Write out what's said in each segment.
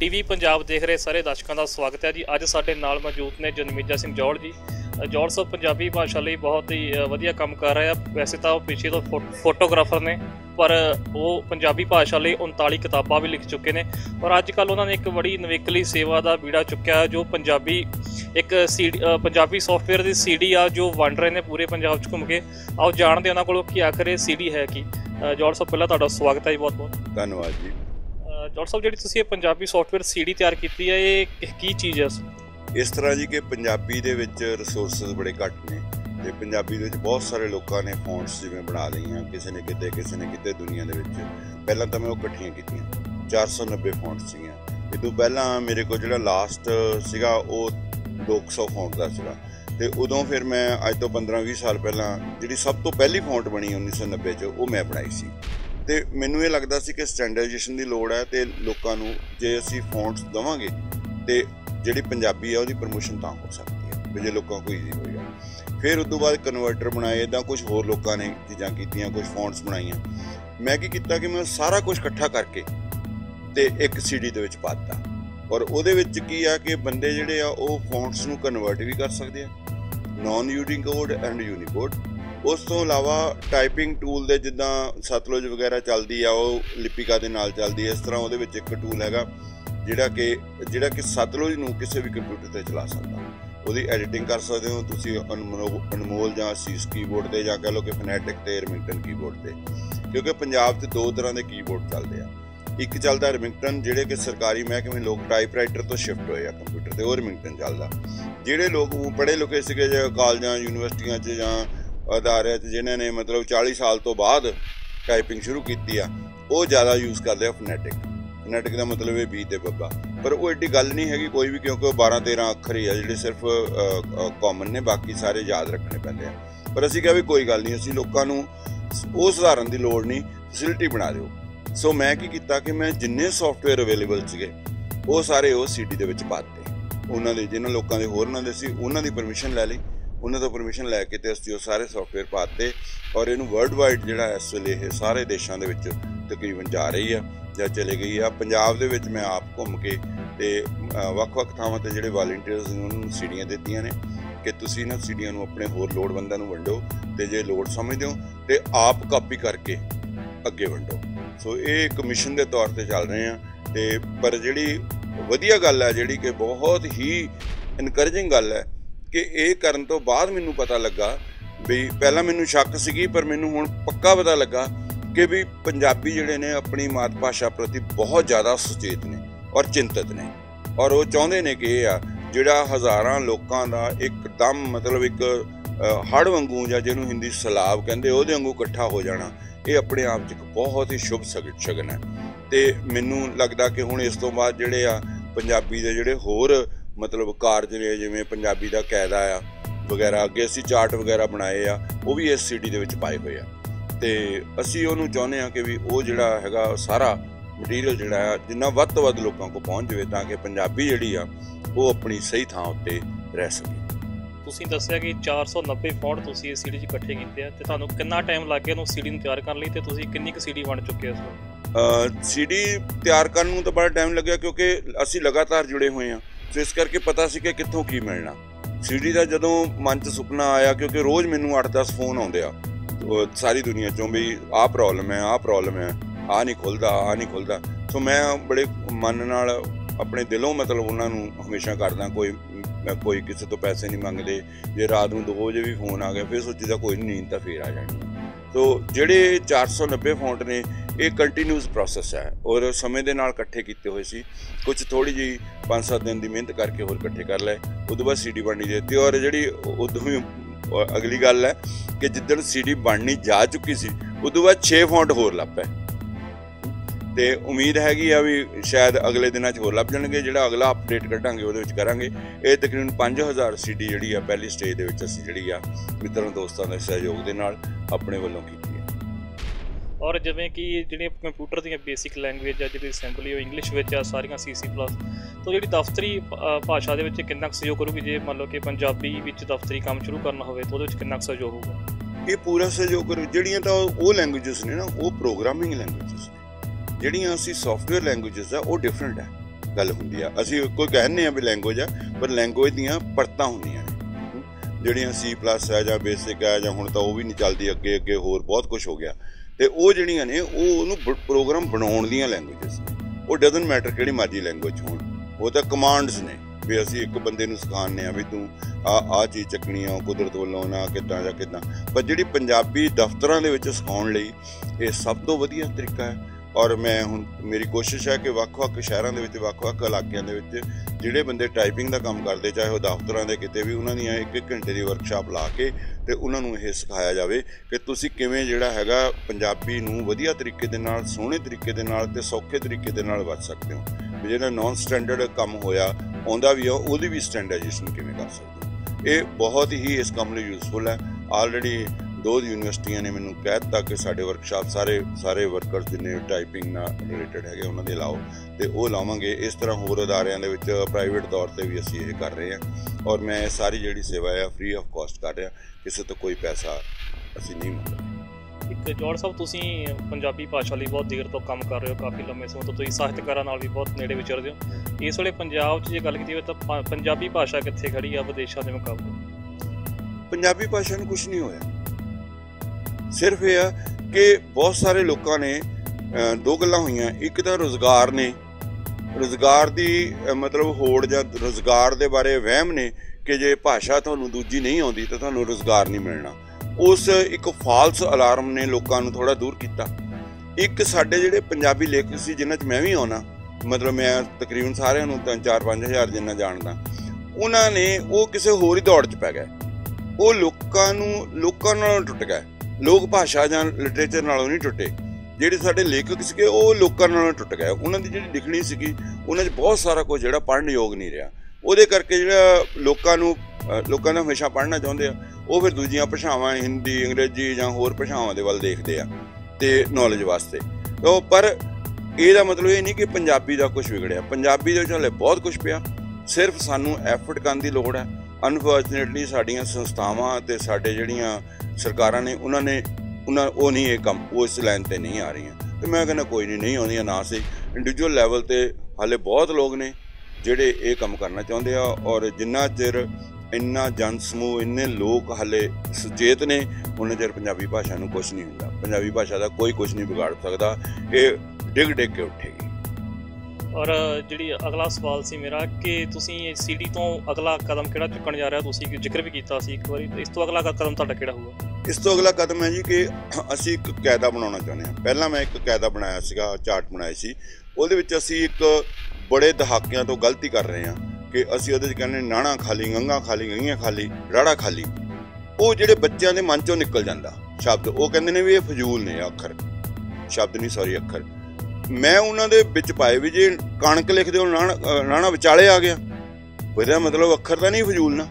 TV Punjab ਦੇਖ ਰਹੇ ਸਾਰੇ ਦਰਸ਼ਕਾਂ ਦਾ ਸਵਾਗਤ ਹੈ ਜੀ। ਅੱਜ ਸਾਡੇ ਨਾਲ ਮੌਜੂਦ ਨੇ ਜਨਮੀਜਾ ਸਿੰਘ ਜੌੜ ਜੀ। ਅ, ਜੌੜ ਸਾਹਿਬ ਪੰਜਾਬੀ ਭਾਸ਼ਾ ਲਈ ਬਹੁਤ ਹੀ ਵਧੀਆ ਕੰਮ ਕਰ ਰਹੇ ਆ। ਵੈਸੇ ਤਾਂ ਉਹ ਪਿੱਛੇ ਤੋਂ ਫੋ- ਫੋਟੋਗ੍ਰਾਫਰ ਨੇ ਪਰ ਉਹ ਪੰਜਾਬੀ ਭਾਸ਼ਾ ਲਈ 39 ਕਿਤਾਬਾਂ ਵੀ ਲਿਖ ਚੁੱਕੇ ਨੇ। ਔਰ ਅੱਜ ਕੱਲ ਉਹਨਾਂ ਨੇ ਇੱਕ ਬੜੀ ਨਵੇਕਲੀ ਸੇਵਾ ਦਾ ਬੀੜਾ ਚੁੱਕਿਆ ਜੋ ਪੰਜਾਬੀ ਇੱਕ ਸੀਡੀ ਅ, ਪੰਜਾਬੀ ਸੌਫਟਵੇਅਰ ਦੀ ਸੀਡੀ ਆ ਜੋ ਵੰਡ ਰਹੇ ਨੇ ਪੂਰੇ ਪੰਜਾਬ 'ਚ ਘੁੰਮ ਕੇ। ਆਓ ਜਾਣਦੇ ਉਹਨਾਂ ਕੋਲੋਂ ਕਿ ਆਖਰ ਇਹ ਸੀਡੀ ਹੈ ਕੀ। ਅ, ਜੌੜ ਸਾਹਿਬ ਪਹਿਲਾਂ ਤੁਹਾਡਾ ਸਵਾਗਤ ਹੈ ਜੀ ਬਹੁਤ ਬਹੁਤ ਧੰਨਵਾਦ ਜੀ। ਅ, ਜੌੜ ਸਾਹਿਬ ਜਿਹੜੀ ਤੁਸੀਂ ਇਹ ਪੰਜਾਬੀ ਸੌਫਟਵੇਅਰ ਸੀਡੀ ਤਿਆਰ ਕੀਤੀ ਹੈ ਇਹ ਕੀ- ਕੀ ਚੀਜ਼ ਹੈ ਇਸ? ਤਰ੍ਹਾਂ ਜੀ ਕਿ ਪੰਜਾਬੀ ਦੇ ਵਿੱਚ ਰਿਸੋਰਸਸ ਬੜੇ ਘੱਟ ਨੇ ਤੇ ਪੰਜਾਬੀ ਦੇ ਵਿੱਚ ਬਹੁਤ ਸਾਰੇ ਲੋਕਾਂ ਨੇ ਫੌਂਟਸ ਜਿਵੇਂ ਬਣਾ ਲਈਆਂ ਕਿਸੇ ਨੇ ਕਿਤੇ ਕਿਸੇ ਨੇ ਕਿਤੇ ਦੁਨੀਆ ਦੇ ਵਿੱਚ। ਪਹਿਲਾਂ ਤਾਂ ਮੈਂ ਉਹ ਇਕੱਠੀਆਂ ਕੀਤੀਆਂ 490 ਫੌਂਟਸ ਸੀਗੀਆਂ। ਇਹ ਤੋਂ ਪਹਿਲਾਂ ਮੇਰੇ ਕੋਲ ਜਿਹੜਾ ਲਾਸਟ ਸੀਗਾ ਉਹ 200 ਫੌਂਟ ਦਾ ਸੀਗਾ। ਤੇ ਉਦੋਂ ਫਿਰ ਮੈਂ ਅੱਜ ਤੋਂ 15-20 ਸਾਲ ਪਹਿਲਾਂ ਜਿਹੜੀ ਸਭ ਤੋਂ ਪਹਿਲੀ ਫੌਂਟ ਬਣੀ 1990 ਚ ਉਹ ਮੈਂ ਬਣਾਈ ਸੀ। ਤੇ ਮੈਨੂੰ ਇਹ ਲੱਗਦਾ ਸੀ ਕਿ ਸਟੈਂਡਰਡਾਈਜੇਸ਼ਨ ਦੀ ਲੋੜ ਹੈ ਤੇ ਲੋਕਾਂ ਨੂੰ ਜੇ ਅਸੀਂ ਫੌਂਟਸ ਦਵਾਂਗੇ ਤੇ ਜਿਹੜੀ ਪੰਜਾਬੀ ਹੈ ਉਹਦੀ ਪ੍ਰਮੋਸ਼ਨ ਤਾਂ ਹੋ ਸਕਦੀ ਹੈ, ਵੀ ਜੇ ਲੋਕਾਂ ਕੋਈ ਈਜ਼ੀ ਹੋਏਗਾ ਫਿਰ ਉਸ ਤੋਂ ਬਾਅਦ ਕਨਵਰਟਰ ਬਣਾਏ ਇਦਾਂ ਕੁਝ ਹੋਰ ਲੋਕਾਂ ਨੇ ਚੀਜ਼ਾਂ ਕੀਤੀਆਂ ਕੁਝ ਫੌਂਟਸ ਬਣਾਈਆਂ। ਮੈਂ ਕੀ ਕੀਤਾ ਕਿ ਮੈਂ ਸਾਰਾ ਕੁਝ ਇਕੱਠਾ ਕਰਕੇ ਤੇ ਇੱਕ ਸੀਡੀ ਦੇ ਵਿੱਚ ਪਾਤਾ ਔਰ ਉਹਦੇ ਵਿੱਚ ਕੀ ਆ ਕਿ ਬੰਦੇ ਜਿਹੜੇ ਆ ਉਹ ਫੌਂਟਸ ਨੂੰ ਕਨਵਰਟ ਵੀ ਕਰ ਸਕਦੇ ਆ। ਨਾਨ ਯੂਨੀਕੋਡ ਐਂਡ ਯੂਨੀਕੋਡ ਉਸ ਤੋਂ ਇਲਾਵਾ ਟਾਈਪਿੰਗ ਟੂਲ ਦੇ ਜਿੱਦਾਂ ਸਤਲੁਜ ਵਗੈਰਾ ਚੱਲਦੀ ਆ, ਉਹ ਲਿਪਿਕਾ ਦੇ ਨਾਲ ਚੱਲਦੀ ਹੈ ਇਸ ਤਰ੍ਹਾਂ ਉਹਦੇ ਵਿੱਚ ਇੱਕ ਟੂਲ ਹੈਗਾ, ਜਿਹੜਾ ਕਿ ਜਿਹੜਾ ਕਿ ਸਤਲੁਜ ਨੂੰ ਕਿਸੇ ਵੀ ਕੰਪਿਊਟਰ ਤੇ ਚਲਾ ਸਕਦਾ। ਉਹਦੀ ਐਡੀਟਿੰਗ ਕਰ ਸਕਦੇ ਹੋ, ਤੁਸੀਂ ਅਨਮੋਲ ਅਨਮੋਲ ਜਾਂ ਸੀਸ ਕੀਬੋਰਡ ਤੇ ਜਾਂ ਕਹ ਲਓ ਕਿ ਫਨੈਟਿਕ ਤੇ ਰਿਮਿੰਗਟਨ ਕੀਬੋਰਡ ਤੇ, ਕਿਉਂਕਿ ਪੰਜਾਬ 'ਚ ਦੋ ਤਰ੍ਹਾਂ ਦੇ ਕੀਬੋਰਡ ਚੱਲਦੇ ਆ। ਇੱਕ ਚੱਲਦਾ ਰਿਮਿੰਗਟਨ ਜਿਹੜੇ ਕਿ ਸਰਕਾਰੀ ਮਹਿਕਮੇ ਲੋਕ ਟਾਈਪਰਾਈਟਰ ਤੋਂ ਸ਼ਿਫਟ ਹੋਏ ਆ ਕੰਪਿਊਟਰ ਤੇ, ਉਹ ਰਿਮਿੰਗਟਨ ਚੱਲਦਾ। ਜਿਹੜੇ ਲੋਕ ਪੜ੍ਹੇ ਲਿਖੇ ਸੀਗੇ ਜਾਂ ਕਾਲਜਾਂ, ਯੂਨੀਵਰਸਿਟੀਆਂ 'ਚ ਜਾਂ ਅਦਾਰਿਆਂ 'ਚ ਜਿਨ੍ਹਾਂ ਨੇ ਮਤਲਬ 40 ਸਾਲ ਤੋਂ ਬਾਅਦ ਟਾਈਪਿੰਗ ਸ਼ੁਰੂ ਕੀਤੀ ਆ, ਉਹ ਜ਼ਿਆਦਾ ਯੂਜ਼ ਕਰਦੇ ਆ ਫਨੈਟਿਕ ਫਨੈਟਿਕ ਦਾ ਮਤਲਬ ਇਹ ਬੀ ਤੇ ਬੱਬਾ। ਪਰ ਉਹ ਐਡੀ ਗੱਲ ਨਹੀਂ ਹੈਗੀ ਕੋਈ ਵੀ, ਕਿਉਂਕਿ ਉਹ 12 13 ਅੱਖਰ ਹੀ ਆ, ਜਿਹੜੇ ਸਿਰਫ ਕਾਮਨ ਨੇ, ਬਾਕੀ ਸਾਰੇ ਯਾਦ ਰੱਖਣੇ ਪੈਂਦੇ ਆ। ਪਰ ਅਸੀਂ ਕਿਹਾ ਵੀ ਕੋਈ ਗੱਲ ਨਹੀਂ, ਅਸੀਂ ਲੋਕਾਂ ਨੂੰ ਉਹ ਸੁਧਾਰਨ ਦੀ ਲੋੜ ਨਹੀਂ ਫੈਸਿਲਿਟੀ ਬਣਾ ਦਿਓ। ਸੋ ਮੈਂ ਕੀ ਕੀਤਾ ਕਿ ਮੈਂ ਜਿੰਨੇ ਸੌਫਟਵੇਅਰ ਅਵੇਲੇਬਲ ਸੀਗੇ, ਉਹ ਸਾਰੇ ਉਹ ਸੀਡੀ ਦੇ ਵਿੱਚ ਪਾ ਦਿੱਤੇ। ਉਹਨਾਂ ਦੇ ਜਿਨ੍ਹਾਂ ਲੋਕਾਂ ਦੇ, ਹੋਰਨਾਂ ਦੇ ਸੀ, ਉਹਨਾਂ ਦੀ ਪਰਮਿਸ਼ਨ ਲੈ ਲਈ। ਉਹਨਾਂ ਤੋਂ ਪਰਮਿਸ਼ਨ ਲੈ ਕੇ ਤੇ ਅਸੀਂ ਉਹ ਸਾਰੇ ਸੌਫਟਵੇਅਰ ਪਾਤੇ ਔਰ ਇਹਨੂੰ ਵਰਲਡ ਵਾਈਡ ਜਿਹੜਾ ਇਸ ਵੇਲੇ ਇਹ ਸਾਰੇ ਦੇਸ਼ਾਂ ਦੇ ਵਿੱਚ ਤਕਰੀਬਨ ਜਾ ਰਹੀ ਆ ਜਾਂ ਚਲੇ ਗਈ ਆ। ਪੰਜਾਬ ਦੇ ਵਿੱਚ ਮੈਂ ਆਪ ਘੁੰਮ ਕੇ ਤੇ ਵੱਖ-ਵੱਖ ਥਾਵਾਂ ਤੇ ਜਿਹੜੇ ਵਾਲੰਟੀਅਰਸ ਨੇ ਉਹਨਾਂ ਨੂੰ ਸੀੜੀਆਂ ਦਿੱਤੀਆਂ ਨੇ ਕਿ ਤੁਸੀਂ ਇਹਨਾਂ ਸੀੜੀਆਂ ਨੂੰ ਆਪਣੇ ਹੋਰ ਲੋੜਵੰਦਾਂ ਨੂੰ ਵੰਡੋ ਤੇ ਜੇ ਲੋੜ ਸਮਝਦੇ ਹੋ ਤੇ ਆਪ ਕਾਪੀ ਕਰਕੇ ਅੱਗੇ ਵੰਡੋ। ਸੋ ਇਹ ਕਮਿਸ਼ਨ ਦੇ ਤੌਰ ਤੇ ਚੱਲ ਰਹੇ ਆ ਤੇ ਪਰ ਜਿਹੜੀ ਵਧੀਆ ਗੱਲ ਹੈ ਜਿਹੜੀ ਕਿ ਬਹੁਤ ਹੀ ਇਨਕਰੇਜਿੰਗ ਗੱਲ ਹੈ ਕਿ ਇਹ ਕਰਨ ਤੋਂ ਬਾਅਦ ਮੈਨੂੰ ਪਤਾ ਲੱਗਾ ਵੀ ਪਹਿਲਾਂ ਮੈਨੂੰ ਸ਼ੱਕ ਸੀਗੀ, ਪਰ ਮੈਨੂੰ ਹੁਣ ਪੱਕਾ ਪਤਾ ਲੱਗਾ ਕਿ ਵੀ ਪੰਜਾਬੀ ਜਿਹੜੇ ਨੇ ਆਪਣੀ ਮਾਤ ਭਾਸ਼ਾ ਪ੍ਰਤੀ ਬਹੁਤ ਜ਼ਿਆਦਾ ਸੁਚੇਤ ਨੇ ਔਰ ਚਿੰਤਤ ਨੇ। ਔਰ ਉਹ ਚਾਹੁੰਦੇ ਨੇ ਕਿ ਇਹ ਆ, ਜਿਹੜਾ ਹਜ਼ਾਰਾਂ ਲੋਕਾਂ ਦਾ ਇੱਕਦਮ ਮਤਲਬ ਇੱਕ ਹੜ ਵਾਂਗੂ ਜਾਂ ਜਿਹਨੂੰ ਹਿੰਦੀ ਸਲਾਬ ਕਹਿੰਦੇ, ਉਹਦੇ ਵਾਂਗੂ ਇਕੱਠਾ ਹੋ ਜਾਣਾ, ਇਹ ਆਪਣੇ ਆਪ 'ਚ ਇੱਕ ਬਹੁਤ ਹੀ ਸ਼ੁਭ ਸਗ- ਸ਼ਗਨ ਹੈ। ਤੇ ਮੈਨੂੰ ਲੱਗਦਾ ਕਿ ਹੁਣ ਇਸ ਤੋਂ ਬਾਅਦ ਜਿਹੜੇ ਆ ਪੰਜਾਬੀ ਦੇ ਜਿਹੜੇ ਹੋਰ ਮਤਲਬ ਕਾਰਜ ਨੇ ਜਿਵੇਂ ਪੰਜਾਬੀ ਦਾ ਕਾਇਦਾ ਆ ਵਗੈਰਾ ਅੱਗੇ ਅਸੀਂ ਚਾਰਟ ਵਗੈਰਾ ਬਣਾਏ ਆ ਉਹ ਵੀ ਇਸ ਸੀਡੀ ਦੇ ਵਿੱਚ ਪਾਏ ਹੋਏ ਆ। ਤੇ ਅਸੀਂ ਉਹਨੂੰ ਚਾਹੁੰਦੇ ਆ ਕਿ ਵੀ ਉਹ ਜਿਹੜਾ ਹੈਗਾ ਸਾਰਾ ਮਟੀਰੀਅਲ ਜਿਹੜਾ ਆ ਜਿੰਨਾ ਵੱਧ ਤੋਂ ਵੱਧ ਲੋਕਾਂ ਕੋਲ ਪਹੁੰਚ ਜਾਵੇ ਤਾਂ ਕਿ ਪੰਜਾਬੀ ਜਿਹੜੀ ਆ ਉਹ ਆਪਣੀ ਸਹੀ ਥਾਂ ਉੱਤੇ ਰਹਿ ਸਕੇ। ਤੁਸੀਂ ਦੱਸਿਆ ਕਿ 490 ਫੌਂਟ ਤੁਸੀਂ ਇਸ ਸੀਡੀ 'ਚ ਇਕੱਠੇ ਕੀਤੇ ਆ ਤੇ ਤੁਹਾਨੂੰ ਕਿੰਨਾ ਟਾਈਮ ਲੱਗ ਗਿਆ ਇਹਨੂੰ ਸੀਡੀ ਨੂੰ ਤਿਆਰ ਕਰਨ ਲਈ ਤੇ ਤੁਸੀਂ ਕਿੰਨੀ ਕੁ ਸੀਡੀ ਬਣ ਚੁੱਕੇ ਹੋ ਇਸ ਵਕਤ ਸੀਡੀ ਤਿਆਰ ਕਰਨ ਨੂੰ ਤਾਂ ਬੜਾ ਟਾਈਮ ਲੱਗਿਆ ਕਿਉਂਕਿ ਅਸੀਂ ਲਗਾਤਾਰ ਜੁੜੇ ਹੋਏ ਹਾਂ ਸੋ ਇਸ ਕਰਕੇ ਪਤਾ ਸੀ ਕਿ ਕਿੱਥੋਂ ਕੀ ਮਿਲਣਾ। ਸੀਡੀ ਦਾ ਜਦੋਂ ਮਨ 'ਚ ਸੁਪਨਾ ਆਇਆ, ਕਿਉਂਕਿ ਰੋਜ਼ ਮੈਨੂੰ 8-10 ਫੋਨ ਆਉਂਦੇ ਆ ਸਾਰੀ ਦੁਨੀਆ ਚੋਂ ਵੀ ਆਹ ਪ੍ਰੋਬਲਮ ਹੈ, ਆਹ ਪ੍ਰੋਬਲਮ ਹੈ, ਆਹ ਨਹੀਂ ਖੁੱਲਦਾ, ਆਹ ਨਹੀਂ ਖੁੱਲਦਾ। ਸੋ ਮੈਂ ਬੜੇ ਮਨ ਨਾਲ ਆਪਣੇ ਦਿਲੋਂ ਮਤਲਬ ਉਹਨਾਂ ਨੂੰ ਹਮੇਸ਼ਾ ਕਰਦਾ, ਕੋਈ, ਮੈਂ ਕੋਈ ਕਿਸੇ ਤੋਂ ਪੈਸੇ ਨਹੀਂ ਮੰਗਦੇ, ਜੇ ਰਾਤ ਨੂੰ 2 ਵਜੇ ਵੀ ਫੋਨ ਆ ਗਿਆ, ਫਿਰ ਸੋਚੀਦਾ ਕੋਈ ਨਹੀਂ ਨੀਂਦ ਤਾਂ ਫੇਰ ਆ ਜਾਣੀ ਸੋ ਜਿਹੜੇ 490 ਫੌਂਟ ਨੇ ਇਹ ਕੰਟੀਨਿਊਸ ਪ੍ਰੋਸੈਸ ਹੈ। ਔਰ ਸਮੇਂ ਦੇ ਨਾਲ ਇਕੱਠੇ ਕੀਤੇ ਹੋਏ ਸੀ। ਕੁਝ ਥੋੜੀ ਜੀ 5-7 ਦਿਨ ਦੀ ਮਿਹਨਤ ਕਰਕੇ ਹੋਰ ਇਕੱਠੇ ਕਰ ਲਏ। ਉਦੋਂ ਬਾਅਦ ਸੀਡੀ ਬਣਨੀ ਦਿੱਤੀ ਔਰ ਜਿਹੜੀ ਉਦੋਂ ਹੀ ਅਗਲੀ ਗੱਲ ਹੈ ਕਿ ਜਿੱਦਣ ਸੀਡੀ ਬਣਨੀ ਜਾ ਚੁੱਕੀ ਸੀ, ਉਦੋਂ ਬਾਅਦ 6 ਫੌਂਟ ਹੋਰ ਲੱਭ ਪਏ। ਤੇ ਉਮੀਦ ਹੈਗੀ ਆ ਵੀ ਸ਼ਾਇਦ ਅਗਲੇ ਦਿਨਾਂ 'ਚ ਹੋਰ ਲੱਭ ਜਾਣਗੇ। ਜਿਹੜਾ ਅਗਲਾ ਅਪਡੇਟ ਕੱਢਾਂਗੇ, ਉਹਦੇ ਵਿੱਚ ਕਰਾਂਗੇ। ਇਹ ਤਕਰੀਬਨ 5000 ਸੀਡੀ ਜਿਹੜੀ ਆ, ਪਹਿਲੀ ਸਟੇਜ ਦੇ ਵਿੱਚ ਅਸੀਂ ਜਿਹੜੀ ਆ, ਮਿੱਤਰਾਂ, ਦੋਸਤਾਂ ਦੇ ਸਹਿਯੋਗ ਦੇ ਨਾਲ ਆਪਣੇ ਵੱਲੋਂ ਕੀਤੀ ਔਰ ਜਿਵੇਂ ਕਿ ਜਿਹੜੀਆਂ ਕੰਪਿਊਟਰ ਦੀਆਂ ਬੇਸਿਕ ਲੈਂਗੁਏਜ ਆ ਜਿਹੜੀ ਅਸੈਂਬਲੀ ਉਹ ਇੰਗਲਿਸ਼ ਵਿੱਚ ਆ ਸਾਰੀਆਂ ਸੀਸੀ ਪਲੱਸ ਤੋਂ ਜਿਹੜੀ ਦਫ਼ਤਰੀ ਭਾਸ਼ਾ ਦੇ ਵਿੱਚ ਕਿੰਨਾ ਕੁ ਸਹਿਯੋਗ ਕਰੂਗੀ ਜੇ ਮੰਨ ਲਓ ਕਿ ਪੰਜਾਬੀ ਵਿੱਚ ਦਫ਼ਤਰੀ ਕੰਮ ਸ਼ੁਰੂ ਕਰਨਾ ਹੋਵੇ ਤਾਂ ਉਹਦੇ ਵਿੱਚ ਕਿੰਨਾ ਕੁ ਸਹਿਯੋਗ ਹੋਊਗਾ? ਇਹ ਪੂਰਾ ਸਹਿਯੋਗ ਕਰੂ ਜਿਹੜੀਆਂ ਤਾਂ ਉਹ ਲੈਂਗੁਏਜਸ ਨੇ ਨਾ ਉਹ ਪ੍ਰੋਗਰਾਮਿੰਗ ਲੈਂਗੁਏਜਸ ਨੇ। ਜਿਹੜੀਆਂ ਅਸੀਂ ਸੌਫਟਵੇਅਰ ਲੈਂਗੁਏਜਸ ਆ ਉਹ ਡਿਫਰੈਂਟ ਹੈ ਗੱਲ ਹੁੰਦੀ ਆ। ਅਸੀਂ ਕੋਈ ਕਹਿੰਦੇ ਆ ਵੀ ਲੈਂਗੁਏਜ ਆ ਪਰ ਲੈਂਗੁਏਜ ਦੀਆਂ ਪਰਤਾਂ ਹੁੰਦੀਆਂ ਨੇ। ਹਮ, ਜਿਹੜੀਆਂ C+ ਹੈ ਜਾਂ ਬੇਸਿਕ ਹੈ ਜਾਂ ਹੁਣ ਤਾਂ ਉਹ ਵੀ ਨਹੀਂ ਚੱਲਦੀ ਅੱਗੇ ਅੱਗੇ ਹੋਰ ਬਹੁਤ ਕੁਝ ਹੋ ਗਿਆ। ਤੇ ਉਹ ਜਿਹੜੀਆਂ ਨੇ, ਉਹ ਉਹਨੂੰ ਪ੍ਰੋਗਰਾਮ ਬਣਾਉਣ ਦੀਆਂ ਲੈਂਗੁਏਜਸ ਨੇ। ਉਹ ਡਸਨਟ ਮੈਟਰ ਕਿਹੜੀ ਮਰਜ਼ੀ ਲੈਂਗੁਏਜ ਹੋਣ। ਉਹ ਤਾਂ ਕਮਾਂਡਸ ਨੇ, ਵੀ ਅਸੀਂ ਇੱਕ ਬੰਦੇ ਨੂੰ ਸਿਖਾਉਂਦੇ ਆ ਵੀ ਤੂੰ ਆ ਆ ਚੀਜ਼ ਚੱਕਣੀ ਆ ਕੁਦਰਤ ਵੱਲੋਂ ਨਾ, ਕਿੱਦਾਂ ਜਾਂ ਕਿੱਦਾਂ। ਪਰ ਜਿਹੜੀ ਪੰਜਾਬੀ ਦਫ਼ਤਰਾਂ ਦੇ ਵਿੱਚ ਸਿਖਾਉਣ ਲਈ ਇਹ ਸਭ ਤੋਂ ਵਧੀਆ ਤਰੀਕਾ ਹੈ। ਔਰ ਮੈਂ ਹੁਣ, ਮੇਰੀ ਕੋਸ਼ਿਸ਼ ਹੈ ਕਿ ਵੱਖ-ਵੱਖ ਸ਼ਹਿਰਾਂ ਦੇ ਵਿੱਚ ਵੱਖ-ਵੱਖ ਇਲਾਕਿਆਂ ਦੇ ਵਿੱਚ ਜਿਹੜੇ ਬੰਦੇ ਟਾਈਪਿੰਗ ਦਾ ਕੰਮ ਕਰਦੇ, ਚਾਹੇ ਉਹ ਦਫ਼ਤਰਾਂ ਦੇ ਕਿਤੇ ਵੀ, ਉਹਨਾਂ ਦੀਆਂ ਇੱਕ ਇੱਕ ਘੰਟੇ ਦੀ ਵਰਕਸ਼ਾਪ ਲਾ ਕੇ ਤੇ ਉਹਨਾਂ ਨੂੰ ਇਹ ਸਿਖਾਇਆ ਜਾਵੇ ਕਿ ਤੁਸੀਂ ਕਿਵੇਂ ਜਿਹੜਾ ਹੈਗਾ ਪੰਜਾਬੀ ਨੂੰ ਵਧੀਆ ਤਰੀਕੇ ਦੇ ਨਾਲ, ਸੋਹਣੇ ਤਰੀਕੇ ਦੇ ਨਾਲ ਤੇ ਸੌਖੇ ਤਰੀਕੇ ਦੇ ਨਾਲ ਵਰਤ ਸਕਦੇ ਹੋ। ਜਿਹੜਾ ਨਾਨ ਸਟੈਂਡਰਡ ਕੰਮ ਹੋਇਆ ਆਉਂਦਾ ਵੀ ਆ ਉਹਦੀ ਵੀ ਸਟੈਂਡਰਡਾਈਜੇਸ਼ਨ ਕਿਵੇਂ ਕਰ ਸਕਦੇ ਹੋ? ਇਹ ਬਹੁਤ ਹੀ ਇਸ ਕੰਮ ਲਈ ਯੂਸਫੁਲ ਹੈ। ਆਲਰੇਡੀ ਦੋ ਯੂਨੀਵਰਸਿਟੀਆਂ ਨੇ ਮੈਨੂੰ ਕਹਿ ਦਿੱਤਾ ਕਿ ਸਾਡੇ ਵਰਕਸ਼ਾਪ ਸਾਰੇ ਸਾਰੇ ਵਰਕਰਸ ਜਿੰਨੇ ਟਾਈਪਿੰਗ ਨਾਲ ਰਿਲੇਟਡ ਹੈਗੇ ਉਹਨਾਂ ਦੇ ਲਾਓ। ਤੇ ਉਹ ਲਾਵਾਂਗੇ। ਇਸ ਤਰ੍ਹਾਂ ਹੋਰ ਅਦਾਰਿਆਂ ਦੇ ਵਿੱਚ ਪ੍ਰਾਈਵੇਟ ਤੌਰ ਤੇ ਵੀ ਅਸੀਂ ਇਹ ਕਰ ਰਹੇ ਹਾਂ। ਔਰ ਮੈਂ ਇਹ ਸਾਰੀ ਜਿਹੜੀ ਸੇਵਾ ਹੈ ਫ੍ਰੀ ਆਫ ਕਾਸਟ ਕਰ ਰਿਹਾ। ਕਿਸੇ ਤੋਂ ਕੋਈ ਪੈਸਾ ਅਸੀਂ ਨਹੀਂ ਮੰਗਦੇ। ਇੱਕ ਜੋੜ ਸਾਹਿਬ ਤੁਸੀਂ ਪੰਜਾਬੀ ਭਾਸ਼ਾ ਲਈ ਬਹੁਤ ਦੇਰ ਤੋਂ ਕੰਮ ਕਰ ਰਹੇ ਹੋ ਕਾਫੀ ਲੰਮੇ ਸਮੇਂ ਤੋਂ। ਤੁਸੀਂ ਸਾਹਿਤਕਾਰਾਂ ਨਾਲ ਵੀ ਬਹੁਤ ਨੇੜੇ ਵਿਚਰਦੇ ਹੋ। ਇਸ ਵੇਲੇ ਪੰਜਾਬ 'ਚ ਜੇ ਗੱਲ ਕੀਤੀ ਹੋਵੇ ਤਾਂ ਪੰਜਾਬੀ ਭਾਸ਼ਾ ਕਿੱਥੇ ਖੜੀ ਆ ਵਿਦੇਸ਼ਾਂ ਦੇ ਮੁਕਾਬਲੇ? ਪੰਜਾਬੀ ਭਾਸ਼ਾ ਨੂੰ ਕੁਝ ਨਹੀਂ ਹੋਇਆ। ਸਿਰਫ ਇਹ ਆ ਕਿ ਬਹੁਤ ਸਾਰੇ ਲੋਕਾਂ ਨੇ ਦੋ ਗੱਲਾਂ ਹੋਈਆਂ। ਇੱਕ ਤਾਂ ਰੋਜ਼ਗਾਰ ਨੇ। ਰੋਜ਼ਗਾਰ ਦੀ ਮਤਲਬ ਹੋੜ ਜਾਂ ਰੋਜ਼ਗਾਰ ਦੇ ਬਾਰੇ ਵਹਿਮ ਨੇ ਕਿ ਜੇ ਭਾਸ਼ਾ ਤੁਹਾਨੂੰ ਦੂਜੀ ਨਹੀਂ ਆਉਂਦੀ ਤਾਂ ਤੁਹਾਨੂੰ ਰੋਜ਼ਗਾਰ ਨਹੀਂ ਮਿਲਣਾ। ਉਸ ਇੱਕ ਫਾਲਸ ਅਲਾਰਮ ਨੇ ਲੋਕਾਂ ਨੂੰ ਥੋੜਾ ਦੂਰ ਕੀਤਾ। ਇੱਕ ਸਾਡੇ ਜਿਹੜੇ ਪੰਜਾਬੀ ਲੇਖਕ ਸੀ, ਜਿਨ੍ਹਾਂ 'ਚ ਮੈਂ ਵੀ ਆਉਣਾ, ਮਤਲਬ ਮੈਂ ਤਕਰੀਬਨ ਸਾਰਿਆਂ ਨੂੰ ਤਾਂ 4-5000 ਜਿੰਨਾ ਜਾਣਦਾ, ਉਹਨਾਂ ਨੇ ਉਹ ਕਿਸੇ ਹੋਰ ਹੀ ਦੌੜ 'ਚ ਪੈ ਗਏ। ਉਹ ਲੋਕਾਂ ਨੂੰ, ਲੋਕਾਂ ਨਾਲੋਂ ਟੁੱਟ ਗਏ। ਲੋਕ ਭਾਸ਼ਾ ਜਾਂ ਲਿਟਰੇਚਰ ਨਾਲੋਂ ਨਹੀਂ ਟੁੱਟੇ। ਜਿਹੜੇ ਸਾਡੇ ਲੇਖਕ ਸੀਗੇ, ਉਹ ਲੋਕਾਂ ਨਾਲੋਂ ਟੁੱਟ ਗਏ। ਉਹਨਾਂ ਦੀ ਜਿਹੜੀ ਲਿਖਣੀ ਸੀਗੀ, ਉਹਨਾਂ 'ਚ ਬਹੁਤ ਸਾਰਾ ਕੁਝ ਜਿਹੜਾ ਪੜ੍ਹਨ ਯੋਗ ਨਹੀਂ ਰਿਹਾ। ਉਹਦੇ ਕਰਕੇ ਜਿਹੜਾ ਲੋਕਾਂ ਨੂੰ ਲੋਕਾਂ ਨੂੰ ਹਮੇਸ਼ਾ ਪੜ੍ਹਨਾ ਚਾਹੁੰਦੇ ਆ, ਉਹ ਫਿਰ ਦੂਜੀਆਂ ਭਾਸ਼ਾਵਾਂ, ਹਿੰਦੀ, ਅੰਗਰੇਜ਼ੀ ਜਾਂ ਹੋਰ ਭਾਸ਼ਾਵਾਂ ਦੇ ਵੱਲ ਦੇਖਦੇ ਆ ਤੇ ਨੌਲੇਜ ਵਾਸਤੇ। ਉਹ ਪਰ ਇਹਦਾ ਮਤਲਬ ਇਹ ਨਹੀਂ ਕਿ ਪੰਜਾਬੀ ਦਾ ਕੁਝ ਵਿਗੜਿਆ। ਪੰਜਾਬੀ ਦੇ ਵਿੱਚ ਹਲੇ ਬਹੁਤ ਕੁਝ ਪਿਆ। ਸਿਰਫ ਸਾਨੂੰ ਐਫਰਟ ਕਰਨ ਦੀ ਲੋੜ ਹੈ। ਅਨਫੋਰਚੂਨੇਟਲੀ ਸਾਡੀਆਂ ਸੰਸਥਾਵਾਂ ਤੇ ਸਾਡੇ ਜਿਹੜੀਆਂ ਸਰਕਾਰਾਂ ਨੇ, ਉਹਨਾਂ ਨੇ, ਉਹਨਾਂ, ਉਹ ਨਹੀਂ ਇਹ ਕੰਮ, ਉਹ ਇਸ ਲਾਈਨ ਤੇ ਨਹੀਂ ਆ ਰਹੀਆਂ। ਤੇ ਮੈਂ ਕਹਿੰਦਾ ਕੋਈ ਨਹੀਂ ਨਹੀਂ ਆਉਂਦੀਆਂ ਨਾ ਸਹੀ ਇੰਡੀਵਿਜੂਅਲ ਲੈਵਲ ਤੇ ਹਾਲੇ ਬਹੁਤ ਲੋਕ ਨੇ ਜਿਹੜੇ ਇਹ ਕੰਮ ਕਰਨਾ ਚਾਹੁੰਦੇ ਆ ਔਰ ਜਿੰਨਾ ਚਿਰ ਇੰਨਾ ਜਨ ਸਮੂਹ ਇੰਨੇ ਲੋਕ ਹਲੇ ਸੁਚੇਤ ਨੇ ਉਹਨਾਂ ਚਿਰ ਪੰਜਾਬੀ ਭਾਸ਼ਾ ਨੂੰ ਕੁਝ ਨਹੀਂ ਹੁੰਦਾ। ਪੰਜਾਬੀ ਭਾਸ਼ਾ ਦਾ ਕੋਈ ਕੁਝ ਨਹੀਂ ਵਿਗਾੜ ਸਕਦਾ। ਇਹ ਡਿੱਗ ਡਿੱਗ ਕੇ ਉੱਠੇਗੀ। ਔਰ ਜਿਹੜੀ ਅਗਲਾ ਸਵਾਲ ਸੀ ਮੇਰਾ ਕਿ ਤੁਸੀਂ ਸੀਡੀ ਤੋਂ ਅਗਲਾ ਕਦਮ ਕਿਹੜਾ ਚੁੱਕਣ ਜਾ ਰਹੇ ਹੋ? ਤੁਸੀਂ ਜ਼ਿਕਰ ਵੀ ਕੀਤਾ ਸੀ ਇੱਕ ਵਾਰੀ ਇਸ ਤੋਂ ਅਗਲਾ ਕਦਮ ਤੁਹਾਡਾ ਕਿਹੜਾ ਹੋਊਗਾ? ਇਸ ਤੋਂ ਅਗਲਾ ਕਦਮ ਹੈ ਜੀ ਕਿ ਅਸੀਂ ਇੱਕ ਕਾਇਦਾ ਬਣਾਉਣਾ ਚਾਹੁੰਦੇ ਹਾਂ। ਪਹਿਲਾਂ ਮੈਂ ਇੱਕ ਕਾਇਦਾ ਬਣਾਇਆ ਸੀਗਾ, ਚਾਰਟ ਬਣਾਇਆ ਸੀ। ਉਹਦੇ ਵਿੱਚ ਅਸੀਂ ਇੱਕ ਬੜੇ ਦਹਾਕਿਆਂ ਤੋਂ ਗਲਤੀ ਕਰ ਰਹੇ ਹਾਂ ਕਿ ਅਸੀਂ ਉਹਦੇ 'ਚ ਕਹਿੰਦੇ ਨਾਣਾ ਖਾਲੀ ਗੰਗਾ ਖਾਲੀ, ਗਈਆਂ ਖਾਲੀ ਰਾੜਾ ਖਾਲੀ। ਉਹ ਜਿਹੜੇ ਬੱਚਿਆਂ ਦੇ ਮਨ ਚੋਂ ਨਿਕਲ ਜਾਂਦਾ ਸ਼ਬਦ, ਉਹ ਕਹਿੰਦੇ ਨੇ ਵੀ ਇਹ ਫਜ਼ੂਲ ਨੇ ਅੱਖਰ। ਸ਼ਬਦ ਨਹੀਂ ਸੌਰੀ ਅੱਖਰ। ਮੈਂ ਉਹਨਾਂ ਦੇ ਵਿੱਚ ਪਾਏ ਵੀ ਜੇ ਕਣਕ ਲਿਖਦੇ ਹੋ, ਨਾਣਾ ਵਿਚਾਲੇ ਆ ਗਿਆ। ਇਹਦਾ ਮਤਲਬ ਅੱਖਰ ਤਾਂ ਨਹੀਂ ਫਜ਼ੂਲ ਨਾ।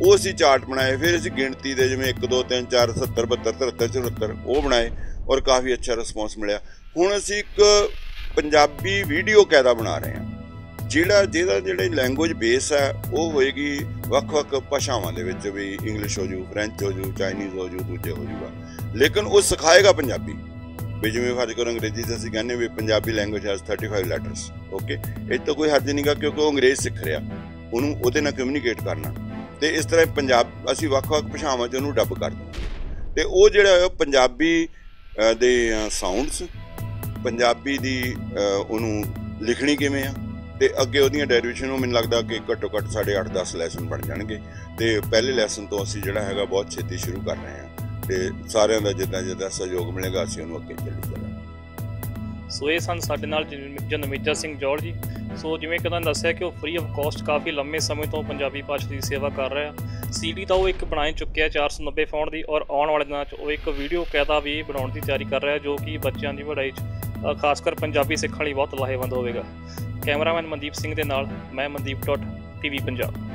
ਉਹ ਅਸੀਂ ਚਾਰਟ ਬਣਾਏ, ਫਿਰ ਅਸੀਂ ਗਿਣਤੀ ਦੇ ਜਿਵੇਂ 1 2 3 4 70 72 73 74 ਉਹ ਬਣਾਏ ਔਰ ਕਾਫੀ ਅੱਛਾ ਰਿਸਪੌਂਸ ਮਿਲਿਆ। ਹੁਣ ਅਸੀਂ ਇੱਕ ਪੰਜਾਬੀ ਵੀਡੀਓ ਕਾਇਦਾ ਬਣਾ ਰਹੇ ਹਾਂ, ਜਿਹੜਾ, ਜਿਹਦਾ ਜਿਹੜੇ ਲੈਂਗੁਏਜ ਬੇਸ ਹੈ, ਉਹ ਹੋਏਗੀ ਵੱਖ-ਵੱਖ ਭਾਸ਼ਾਵਾਂ ਦੇ ਵਿੱਚ ਵੀ ਇੰਗਲਿਸ਼ ਹੋ ਜੂ ਫ੍ਰੈਂਚ ਹੋ ਜੂ ਚਾਈਨੀਜ਼ ਹੋ ਜੂ, ਦੂਜੇ ਹੋ ਜੂਗਾ। ਲੇਕਿਨ ਉਹ ਸਿਖਾਏਗਾ ਪੰਜਾਬੀ। ਵੀ ਜਿਵੇਂ ਫਰਜ਼ ਕਰੋ ਅੰਗਰੇਜ਼ੀ 'ਚ ਅਸੀਂ ਕਹਿੰਦੇ ਵੀ Punjabi language has 35 letters okay ਇਹ ਤਾਂ ਕੋਈ ਹਰਜ ਨਹੀਂਗਾ ਕਿਉਂਕਿ ਉਹ ਅੰਗਰੇਜ਼ ਸਿੱਖ ਰਿਹਾ, ਉਹਨੂੰ ਉਹਦੇ ਨਾਲ ਕਮਿਊਨੀਕੇਟ ਕਰਨਾ। ਤੇ ਇਸ ਤਰ੍ਹਾਂ ਪੰਜਾਬ, ਅਸੀਂ ਵੱਖ-ਵੱਖ ਭਾਸ਼ਾਵਾਂ 'ਚ ਉਹਨੂੰ ਡੱਬ ਕਰ ਦਿੰਦੇ ਤੇ ਉਹ ਜਿਹੜਾ ਉਹ ਪੰਜਾਬੀ ਦੇ ਸਾਊਂਡਸ ਪੰਜਾਬੀ ਦੀ ਉਹਨੂੰ ਲਿਖਣੀ ਕਿਵੇਂ ਆ? ਤੇ ਅੱਗੇ ਉਹਦੀਆਂ ਡੈਰੀਵੇਸ਼ਨ ਉਹ ਮੈਨੂੰ ਲੱਗਦਾ ਕਿ ਘੱਟੋ ਘੱਟ ਸਾਡੇ 8-10 ਲੈਸਨ ਬਣ ਜਾਣਗੇ। ਤੇ ਪਹਿਲੇ ਲੈਸਨ ਤੋਂ ਅਸੀਂ ਜਿਹੜਾ ਹੈਗਾ ਬਹੁਤ ਛੇਤੀ ਸ਼ੁਰੂ ਕਰ ਰਹੇ ਹਾਂ। ਤੇ ਸਾਰਿਆਂ ਦਾ ਜਿੱਦਾਂ ਜਿੱਦਾਂ ਸਹਿਯੋਗ ਮਿਲੇਗਾ, ਅਸੀਂ ਉਹਨੂੰ ਅੱਗੇ ਚੱਲੀ ਜਾਵਾਂਗੇ। ਸੋ ਇਹ ਸਨ ਸਾਡੇ ਨਾਲ ਜਨ- ਜਨਮੇਜਾ ਸਿੰਘ ਜੌੜ ਜੀ। ਸੋ ਜਿਵੇਂ ਕਿ ਤੁਹਾਨੂੰ ਦੱਸਿਆ ਕਿ ਉਹ ਫ੍ਰੀ ਆਫ ਕਾਸਟ ਕਾਫੀ ਲੰਮੇ ਸਮੇਂ ਤੋਂ ਪੰਜਾਬੀ ਭਾਸ਼ਾ ਦੀ ਸੇਵਾ ਕਰ ਰਿਹਾ। ਸੀਡੀ ਤਾਂ ਉਹ ਇੱਕ ਬਣਾ ਹੀ ਚੁੱਕਿਆ 490 ਫੌਂਟ ਦੀ ਔਰ ਆਉਣ ਵਾਲੇ ਦਿਨਾਂ 'ਚ ਉਹ ਇੱਕ ਵੀਡੀਓ ਕਾਇਦਾ ਵੀ ਬਣਾਉਣ ਦੀ ਤਿਆਰੀ ਕਰ ਰਿਹਾ, ਜੋ ਕਿ ਬੱਚਿਆਂ ਦੀ ਪੜ੍ਹਾਈ 'ਚ ਖਾਸ ਕਰ ਪੰਜਾਬੀ ਸਿੱਖਣ ਲਈ ਬਹੁਤ ਲਾਹੇਵੰਦ ਹੋਵੇਗਾ। ਕੈਮਰਾਮੈਨ ਮਨਦੀਪ ਸਿੰਘ ਦੇ ਨਾਲ ਮੈਂ ਮਨਦੀਪ ਡਾਟ ਟੀਵੀ ਪੰਜਾਬ।